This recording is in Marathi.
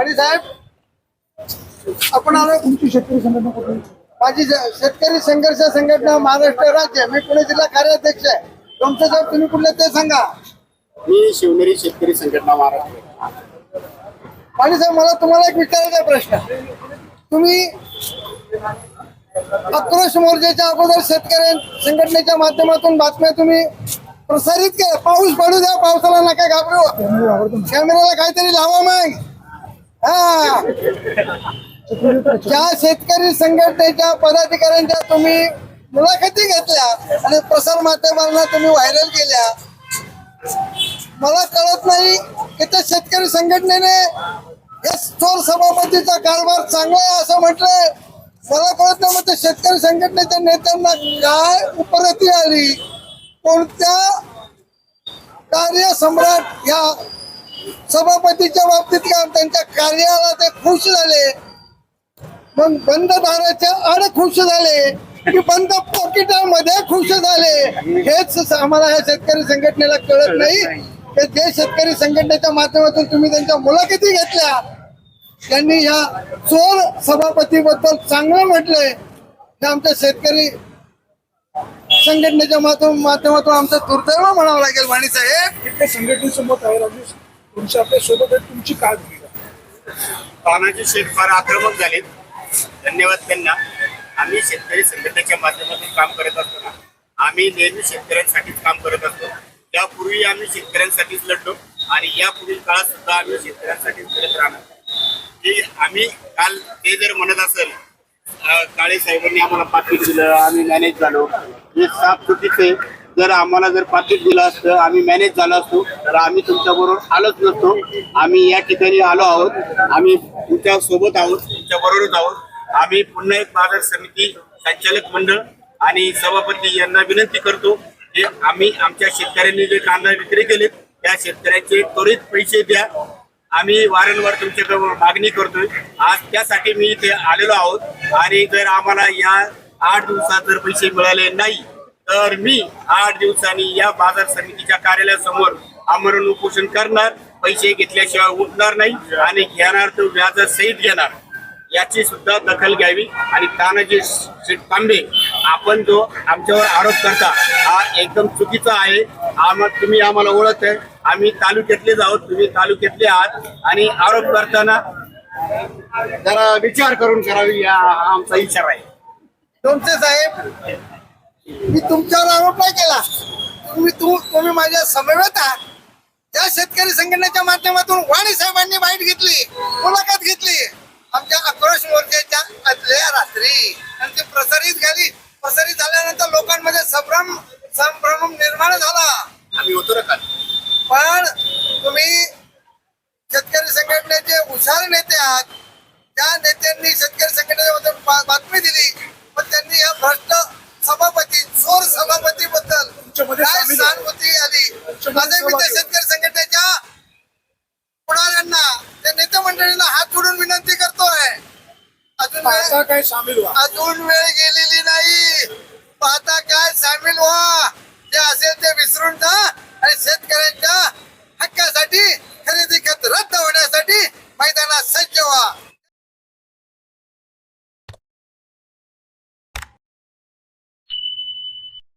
वाणी साहेब आपण आलो तुमची शेतकरी संघटना कुठली माझी शेतकरी संघर्ष संघटना महाराष्ट्र राज्य मी पुणे जिल्हा कार्याध्यक्ष आहे. तुमचं जर तुम्ही कुठले ते सांगा. मी शिवनेरी शेतकरी संघटना महाराष्ट्र. वाणी साहेब मला तुम्हाला एक विचारायचा प्रश्न. तुम्ही आक्रोश मोर्चाच्या अगोदर शेतकरी संघटनेच्या माध्यमातून बातम्या तुम्ही प्रसारित केल्या. पाऊस पडू द्या पावसाला नका घाबरू. कॅमेऱ्याला काहीतरी लावा मग. हा. ज्या शेतकरी संघटनेच्या पदाधिकाऱ्यांच्या तुम्ही मुलाखती घेतल्या आणि प्रसार माध्यमांना तुम्ही व्हायरल केल्या मला कळत नाही की त्या शेतकरी संघटनेने या चोर सभापतीचा कारभार चांगला आहे असं म्हटलंय. मला कळत नाही मग त्या शेतकरी संघटनेच्या नेत्यांना काय उपरती आली? कोणत्या कार्य सम्राट या सभापतीच्या बाबतीत का त्यांच्या कार्याला ते खुश झाले. मग बंद दाराच्या आड खुश झाले. की बंद पॉकेटामध्ये खुश झाले. हेच आम्हाला या शेतकरी संघटनेला कळत नाही. जे शेतकरी संघटनेच्या माध्यमातून तुम्ही त्यांच्या मुलाखती घेतल्या. त्यांनी या चोर सभापतीबद्दल चांगलं म्हटलंय. हे आमच्या शेतकरी संघटनेच्या माध्यमातून आमचं दुर्दैव म्हणावं लागेल वाणी साहेब. इथे तुमच्या तुमची आपल्यासोबत आहे तुमची काय भूमिका तानाजी शेठ फार आक्रमक झालेत. धन्यवाद त्यांना. आम्ही शेतकरी संघटनेच्या माध्यमातून काम करत असतो ना आम्ही नेहमी शेतकऱ्यांसाठीच काम करत असतो. त्यापूर्वी आम्ही शेतकऱ्यांसाठीच लढलो आणि यापुढील काळात सुद्धा आम्ही शेतकऱ्यांसाठीच लढत राहणार. की आम्ही काल ते जर म्हणत असेल काळे साहेबांनी आम्हाला पाठवून दिलं आम्ही मॅनेज झालो. हे साफ चुकीचे जर आम्हाला जर पाकिट दिलं असतं आम्ही मॅनेज झालो असतो तर आम्ही तुमच्याबरोबर आलोच नसतो. आम्ही या ठिकाणी आलो आहोत. आम्ही तुमच्यासोबत आहोत तुमच्या बरोबरच आहोत. आम्ही पुन्हा एक बाजार समिती संचालक मंडळ आणि सभापती यांना विनंती करतो की आम्ही आमच्या शेतकऱ्यांनी जे कांदा विक्री केले त्या शेतकऱ्यांचे त्वरित पैसे द्या. आम्ही वारंवार तुमच्याकडे मागणी करतोय. आज त्यासाठी मी इथे आलेलो आहोत. आणि जर आम्हाला या आठ दिवसात जर पैसे मिळाले नाही तर मी आठ दिवसांनी या बाजार समितीच्या कार्यालयासमोर आमरण उपोषण करणार पैसे घेतल्याशिवाय उठणार नाही आणि घेणार तो व्याज सहित घेणार. याची सुद्धा दखल घ्यावी आणि तानाजी शेठ तांबे आपण जो आमच्यावर आरोप करता हा एकदम चुकीचा आहे. आम्हा तुम्ही आम्हाला ओळख आहे. आम्ही तालुक्यातलेच आहोत तुम्ही तालुक्यातले आहात आणि आरोप करताना जरा विचार करून करावी या हा आमचा इशारा आहे. तुमचे साहेब मी तुमच्यावर आरोप नाही केला. तुम्ही तू तुम्ही माझ्या समवेत आहात. त्या शेतकरी संघटनेच्या माध्यमातून वाणी साहेबांनी बाईट घेतली मुलाखत घेतली. आमच्या आक्रोश मोर्चाच्या आदल्या रात्री आणि ते प्रसारित झाली प्रसारित झाल्यानंतर लोकांमध्ये संभ्रम संभ्रम निर्माण झाला. आम्ही होतो ना काल. पण तुम्ही शेतकरी संघटनेचे हुशार नेते आहात. त्या नेत्यांनी शेतकरी संघटनेबद्दल बातमी दिली. चोर सभापती बद्दल काय. सहानुभूती आली माझे मी त्या सहभागी शेतकरी संघटनेच्या पुढाऱ्यांना त्या नेते मंडळीला हात जोडून विनंती करतोय. अजून काय सामील अजून वेळ गेलेली नाही. पाहता काय सामील व्हा.